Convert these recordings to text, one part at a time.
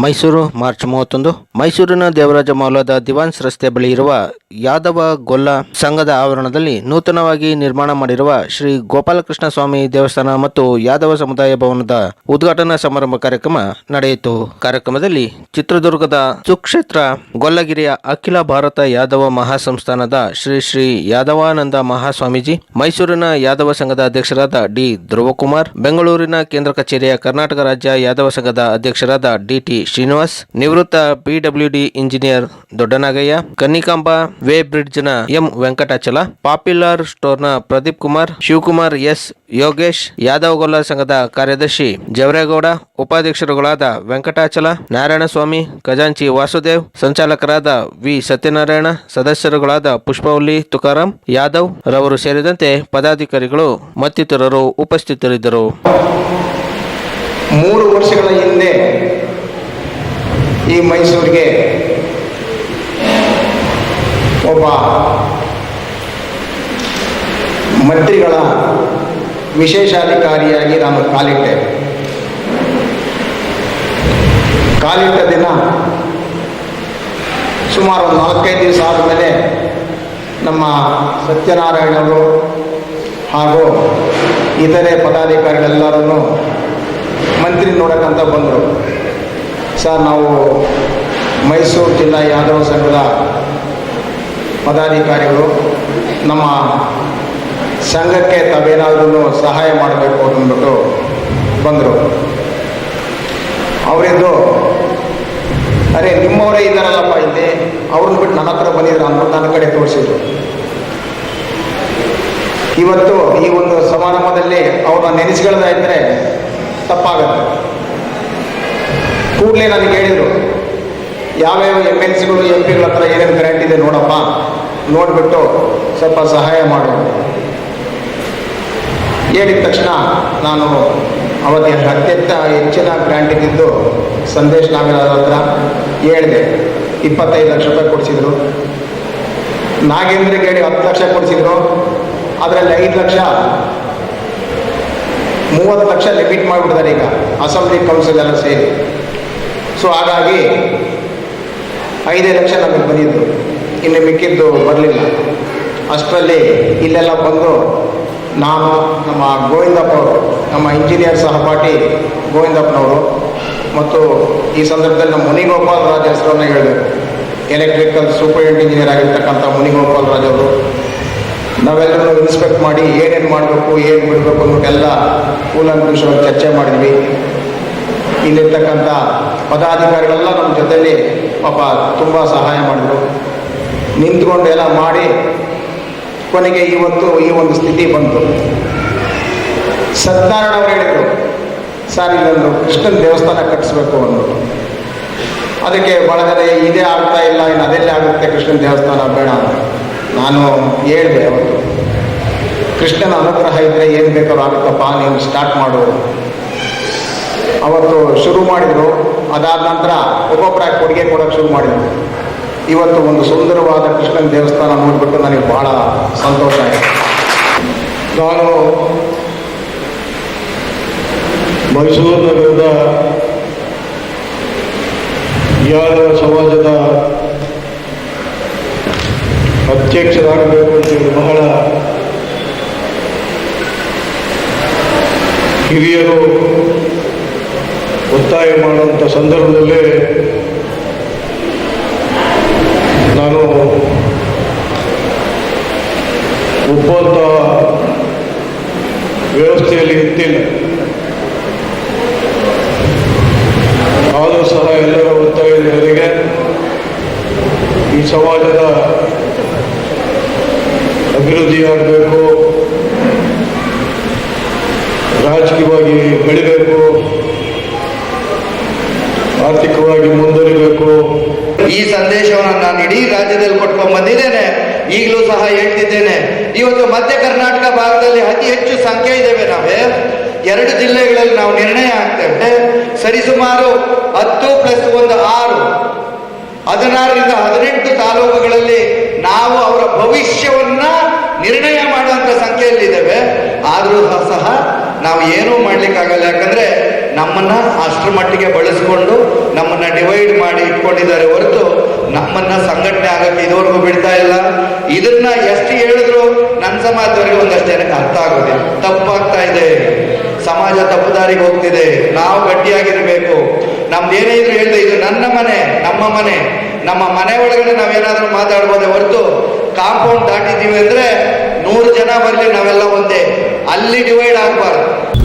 Mysuru March ಮೂವತ್ತೊಂದು. ಮೈಸೂರಿನ ದೇವರಾಜ ಮೌಲದ ದಿವಾನ್ಸ್ ರಸ್ತೆ ಬಳಿ ಇರುವ ಯಾದವ ಗೊಲ್ಲ ಸಂಘದ ಆವರಣದಲ್ಲಿ ನೂತನವಾಗಿ ನಿರ್ಮಾಣ ಮಾಡಿರುವ ಶ್ರೀ ಗೋಪಾಲಕೃಷ್ಣ ಸ್ವಾಮಿ ದೇವಸ್ಥಾನ ಮತ್ತು ಯಾದವ ಸಮುದಾಯ ಭವನದ ಉದ್ಘಾಟನಾ ಸಮಾರಂಭ ಕಾರ್ಯಕ್ರಮ ನಡೆಯಿತು. ಕಾರ್ಯಕ್ರಮದಲ್ಲಿ ಚಿತ್ರದುರ್ಗದ ಸುಕ್ಷೇತ್ರ ಗೊಲ್ಲಗಿರಿಯ ಅಖಿಲ ಭಾರತ ಯಾದವ ಮಹಾಸಂಸ್ಥಾನದ ಶ್ರೀ ಶ್ರೀ ಯಾದವಾನಂದ ಮಹಾಸ್ವಾಮೀಜಿ, ಮೈಸೂರಿನ ಯಾದವ ಸಂಘದ ಅಧ್ಯಕ್ಷರಾದ ಡಿ ಧ್ರುವಕುಮಾರ್, ಬೆಂಗಳೂರಿನ ಕೇಂದ್ರ ಕಚೇರಿಯ ಕರ್ನಾಟಕ ರಾಜ್ಯ ಯಾದವ ಸಂಘದ ಅಧ್ಯಕ್ಷರಾದ ಡಿಟಿ ಶ್ರೀನಿವಾಸ್, ನಿವೃತ್ತ ಪಿಡಬ್ಲ್ಯೂಡಿ ಇಂಜಿನಿಯರ್ ದೊಡ್ಡನಾಗಯ್ಯ, ಕನ್ನಿಕಾಂಬ, ವೇ ಬ್ರಿಡ್ಜ್ನ ಎಂ ವೆಂಕಟಾಚಲ, ಪಾಪ್ಯುಲರ್ ಸ್ಟೋರ್ನ ಪ್ರದೀಪ್ ಕುಮಾರ್, ಶಿವಕುಮಾರ್ ಎಸ್ ಯೋಗೇಶ್ ಯಾದವಗೊಲ್ಲ ಸಂಘದ ಕಾರ್ಯದರ್ಶಿ ಜವರೇಗೌಡ, ಉಪಾಧ್ಯಕ್ಷರುಗಳಾದ ವೆಂಕಟಾಚಲ, ನಾರಾಯಣಸ್ವಾಮಿ, ಖಜಾಂಚಿ ವಾಸುದೇವ್, ಸಂಚಾಲಕರಾದ ವಿ ಸತ್ಯನಾರಾಯಣ, ಸದಸ್ಯರುಗಳಾದ ಪುಷ್ಪವಲ್ಲಿ ತುಕಾರಾಂ, ಯಾದವ್ ರವರು ಸೇರಿದಂತೆ ಪದಾಧಿಕಾರಿಗಳು ಮತ್ತಿತರರು ಉಪಸ್ಥಿತರಿದ್ದರು. ಮೂರು ವರ್ಷಗಳ ಹಿಂದೆ ಈ ಮೈಸೂರಿಗೆ ಒಬ್ಬ ಮಂತ್ರಿಗಳ ವಿಶೇಷಾಧಿಕಾರಿಯಾಗಿ ನಾನು ಕಾಲಿಟ್ಟೆ. ಕಾಲಿಟ್ಟ ದಿನ ಸುಮಾರು ಒಂದು ನಾಲ್ಕೈದು ದಿವಸ ಆದಮೇಲೆ ನಮ್ಮ ಸತ್ಯನಾರಾಯಣರು ಹಾಗೂ ಇತರೆ ಪದಾಧಿಕಾರಿಗಳೆಲ್ಲರನ್ನು ಮಂತ್ರಿ ನೋಡಕ್ಕಂತ ಬಂದರು. ಸರ್, ನಾವು ಮೈಸೂರು ಜಿಲ್ಲಾ ಯಾದವ ಸಂಘದ ಪದಾಧಿಕಾರಿಗಳು ನಮ್ಮ ಸಂಘಕ್ಕೆ ತಾವೇನಾದ್ರೂ ಸಹಾಯ ಮಾಡಬೇಕು ಅಂದ್ಬಿಟ್ಟು ಬಂದರು. ಅವರಿದ್ದು ಅರೆ, ನಿಮ್ಮವರೇ ಇದ್ದಾರಲ್ಲಪ್ಪ ಇಲ್ಲಿ, ಅವ್ರನ್ನ ಬಿಟ್ಟು ನನ್ನ ಹತ್ರ ಬಂದಿದ್ರು ಅಂದ್ಬಿಟ್ಟು ನನ್ನ ಕಡೆ ತೋರಿಸಿದ್ರು. ಇವತ್ತು ಈ ಒಂದು ಸಮಾರಂಭದಲ್ಲಿ ಅವ್ರನ್ನ ನೆನೆಸ್ಕೊಳ್ತಾ ಇದ್ದರೆ ತಪ್ಪಾಗುತ್ತೆ. ಕೂಡಲೇ ನನಗೆ ಹೇಳಿದರು, ಯಾವ್ಯಾವ ಎಂ ಎಲ್ ಸಿಗಳು ಎಂ ಪಿಗಳ ಹತ್ರ ಏನೇನು ಗ್ರ್ಯಾಂಟ್ ಇದೆ ನೋಡಪ್ಪ, ನೋಡಿಬಿಟ್ಟು ಸ್ವಲ್ಪ ಸಹಾಯ ಮಾಡು ಹೇಳಿದ ತಕ್ಷಣ ನಾನು ಅವತ್ತಿನ ಅತ್ಯಂತ ಹೆಚ್ಚಿನ ಗ್ರ್ಯಾಂಟ್ ಇದ್ದಿದ್ದು ಸಂದೇಶ್ ನಾಗರಾಜ್ ಹತ್ರ ಹೇಳಿದೆ, ಇಪ್ಪತ್ತೈದು ಲಕ್ಷ ರೂಪಾಯಿ ಕೊಡಿಸಿದ್ರು. ನಾಗೇಂದ್ರ ಹೇಳಿ ಹತ್ತು ಲಕ್ಷ ಕೊಡಿಸಿದ್ರು, ಅದರಲ್ಲಿ ಐದು ಲಕ್ಷ, ಮೂವತ್ತು ಲಕ್ಷ ಲಿಮಿಟ್ ಮಾಡಿಬಿಡ್ತಾರೆ ಈಗ, ಅಸೆಂಬ್ಲಿ ಕೌನ್ಸಿಲ್ ಎಲ್ಲ ಸೇರಿ. ಸೊ ಹಾಗಾಗಿ ಐದೇ ಲಕ್ಷ ನಮಗೆ ಬಂದಿದ್ದು. ಇನ್ನು ಮಿಕ್ಕಿದ್ದು ಬರಲಿಲ್ಲ. ಅಷ್ಟರಲ್ಲಿ ಇಲ್ಲೆಲ್ಲ ಬಂದು ನಾನು ನಮ್ಮ ಗೋವಿಂದಪ್ಪ ಅವರು ನಮ್ಮ ಇಂಜಿನಿಯರ್ ಸಹಪಾಠಿ ಗೋವಿಂದಪ್ಪನವರು ಮತ್ತು ಈ ಸಂದರ್ಭದಲ್ಲಿ ನಮ್ಮ ಮುನಿಗೋಪಾಲ್ ರಾಜ್ ಹೆಸರನ್ನು ಹೇಳಬೇಕು. ಎಲೆಕ್ಟ್ರಿಕಲ್ ಸೂಪರಿಂಟ್ ಇಂಜಿನಿಯರ್ ಆಗಿರ್ತಕ್ಕಂಥ ಮುನಿಗೋಪಾಲ್ ರಾಜ್ ಅವರು. ನಾವೆಲ್ಲರೂ ಇನ್ಸ್ಪೆಕ್ಟ್ ಮಾಡಿ ಏನೇನು ಮಾಡಬೇಕು, ಏನು ಬಿಡಬೇಕು ಅನ್ನೋದೆಲ್ಲ ಎಲ್ಲ ಕೂಲಂಕುಷವಾಗಿ ಚರ್ಚೆ ಮಾಡಿದ್ವಿ. ಇಲ್ಲಿರ್ತಕ್ಕಂಥ ಪದಾಧಿಕಾರಿಗಳೆಲ್ಲ ನಮ್ಮ ಜೊತೆಯಲ್ಲಿ ಪಾಪ ತುಂಬ ಸಹಾಯ ಮಾಡಿದರು. ನಿಂತ್ಕೊಂಡು ಎಲ್ಲ ಮಾಡಿ ಕೊನೆಗೆ ಇವತ್ತು ಈ ಒಂದು ಸ್ಥಿತಿ ಬಂತು. ಸತ್ಯನಾರಾಯಣ ಅವರು ಹೇಳಿದರು, ಸರ್, ಇಲ್ಲೊಂದು ಕೃಷ್ಣನ ದೇವಸ್ಥಾನ ಕಟ್ಟಿಸ್ಬೇಕು ಅಂದರು. ಅದಕ್ಕೆ ಬಳಗದೆ ಇದೇ ಆಗ್ತಾ ಇಲ್ಲ, ಇನ್ನು ಅದೆಲ್ಲೇ ಆಗುತ್ತೆ ಕೃಷ್ಣನ ದೇವಸ್ಥಾನ ಬೇಡ ನಾನು ಹೇಳಿದೆ ಅವತ್ತು, ಕೃಷ್ಣನ ಅನುಗ್ರಹ ಇದ್ದರೆ ಏನು ಬೇಕಾದ್ರೂ ಆಗುತ್ತಪ್ಪ, ನೀನು ಸ್ಟಾರ್ಟ್ ಮಾಡು. ಅವತ್ತು ಶುರು ಮಾಡಿದರು. ಅದಾದ ನಂತರ ಒಬ್ಬೊಬ್ಬರಾಗಿ ಕೊಡುಗೆ ಕೊಡೋಕ್ಕೆ ಶುರು ಮಾಡಿದರು. ಇವತ್ತು ಒಂದು ಸುಂದರವಾದ ಕೃಷ್ಣನ ದೇವಸ್ಥಾನ ನೋಡಿಬಿಟ್ಟು ನನಗೆ ಬಹಳ ಸಂತೋಷ ಆಯಿತು. ನಾನು ಮೈಸೂರು ನಗರದ ಯಾದವ ಸಮಾಜದ ಅಧ್ಯಕ್ಷರಾಗಬೇಕು ಅಂತೇಳಿ ಬಹಳ ಹಿರಿಯರು ಒತ್ತಾಯ ಮಾಡುವಂಥ ಸಂದರ್ಭದಲ್ಲಿ ನಾನು ಒಪ್ಪುವಂಥ ವ್ಯವಸ್ಥೆಯಲ್ಲಿ ಇದ್ದಿಲ್ಲ ಆದರೂ ಸಹ ಎಲ್ಲರ ಒತ್ತಾಯದ ಮೇರೆಗೆ ಈ ಸಮಾಜದ ಅಭಿವೃದ್ಧಿಯಾಗಬೇಕು ರಾಜಕೀಯವಾಗಿ ಬೆಳಿಬೇಕು ಆರ್ಥಿಕವಾಗಿ ಮುಂದುವರಿಬೇಕು. ಈ ಸಂದೇಶವನ್ನು ನಾನು ಇಡೀ ರಾಜ್ಯದಲ್ಲಿ ಕೊಟ್ಕೊಂಡು ಬಂದಿದ್ದೇನೆ. ಈಗಲೂ ಸಹ ಹೇಳ್ತಿದ್ದೇನೆ. ಇವತ್ತು ಮಧ್ಯ ಕರ್ನಾಟಕ ಭಾಗದಲ್ಲಿ ಅತಿ ಹೆಚ್ಚು ಸಂಖ್ಯೆ ಇದ್ದೇವೆ ನಾವೇ. ಎರಡು ಜಿಲ್ಲೆಗಳಲ್ಲಿ ನಾವು ನಿರ್ಣಯ ಆಗ್ತೇವೆ. ಸರಿಸುಮಾರು ಹತ್ತು ಪ್ಲಸ್ ಒಂದು ಆರು. ಹದಿನಾರರಿಂದ ಹದಿನೆಂಟು ತಾಲೂಕುಗಳಲ್ಲಿ ನಾವು ಅವರ ಭವಿಷ್ಯವನ್ನ ನಿರ್ಣಯ ಮಾಡುವಂತ ಸಂಖ್ಯೆಯಲ್ಲಿದ್ದೇವೆ. ಆದರೂ ಸಹ ನಾವು ಏನೂ ಮಾಡ್ಲಿಕ್ಕಾಗಲ್ಲ. ಯಾಕಂದ್ರೆ ನಮ್ಮನ್ನ ಅಷ್ಟರ ಮಟ್ಟಿಗೆ ಬಳಸಿಕೊಂಡು ನಮ್ಮನ್ನ ಡಿವೈಡ್ ಮಾಡಿ ಇಟ್ಕೊಂಡಿದ್ದಾರೆ ಹೊರತು ನಮ್ಮನ್ನ ಸಂಘಟನೆ ಆಗಕ್ಕೆ ಇದುವರೆಗೂ ಬಿಡ್ತಾ ಇಲ್ಲ. ಇದನ್ನ ಎಷ್ಟು ಹೇಳಿದ್ರು ನನ್ನ ಸಮಾಜದವರಿಗೆ ಒಂದಷ್ಟು ಜನಕ್ಕೆ ಅರ್ಥ ಆಗೋದಿಲ್ಲ. ತಪ್ಪಾಗ್ತಾ ಇದೆ. ಸಮಾಜ ತಪ್ಪು ದಾರಿಗೆ ಹೋಗ್ತಿದೆ. ನಾವು ಗಟ್ಟಿಯಾಗಿರ್ಬೇಕು. ನಮ್ದು ಏನೇ ಇದ್ರು ಹೇಳಿದೆ, ಇದು ನನ್ನ ಮನೆ, ನಮ್ಮ ಮನೆ. ನಮ್ಮ ಮನೆ ಒಳಗಡೆ ನಾವೇನಾದ್ರೂ ಮಾತಾಡ್ಬೋದೇ ಹೊರತು ಕಾಂಪೌಂಡ್ ದಾಟಿದ್ದೀವಿ ಅಂದ್ರೆ ನೂರು ಜನ ಬರಲಿ, ನಾವೆಲ್ಲ ಒಂದೇ. ಅಲ್ಲಿ ಡಿವೈಡ್ ಆಗಬಾರ್ದು.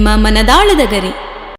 ನಿಮ್ಮ ಮನದಾಳದ ಗರಿ.